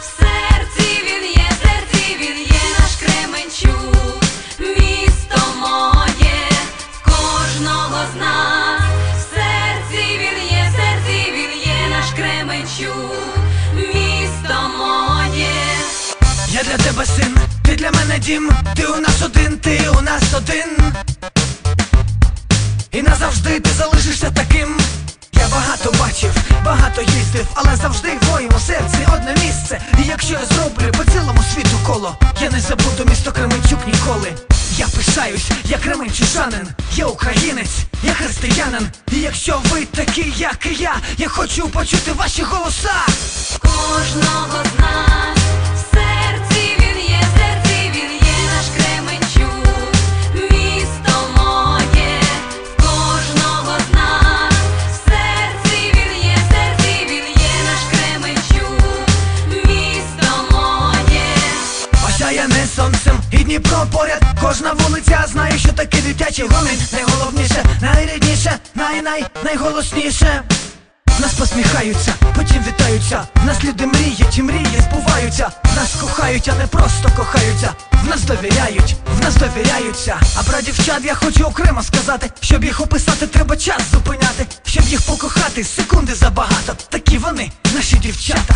в серці він є, в він є, наш Кременчук, місто моє, кожного з нас, в серці він є, в є, наш Кременчук, місто моє. Я для тебе син, ти для мене дім, ти у нас один, ти у нас один. І назавжди ти залишишся таким. Я багато бачив, багато їздив, але завжди якщо я зроблю по цілому світу коло, я не забуду місто Кременчук ніколи. Я пишаюсь, я кременчужанин, я українець, я християнин. І якщо ви такі, як і я, я хочу почути ваші голоса. Осяяне сонцем і Дніпро поряд. Кожна вулиця знає, що таке дитячий гомін Найголовніше, найрідніше, най-най, найголосніше. Нас посміхаються, потім вітаються. Нас люди мріють і мрії збуваються. Нас кохають, а не просто кохаються. В нас довіряють, в нас довіряються. А про дівчат я хочу окремо сказати. Щоб їх описати, треба час зупиняти. Щоб їх покохати, секунди забагато. Такі вони, наші дівчата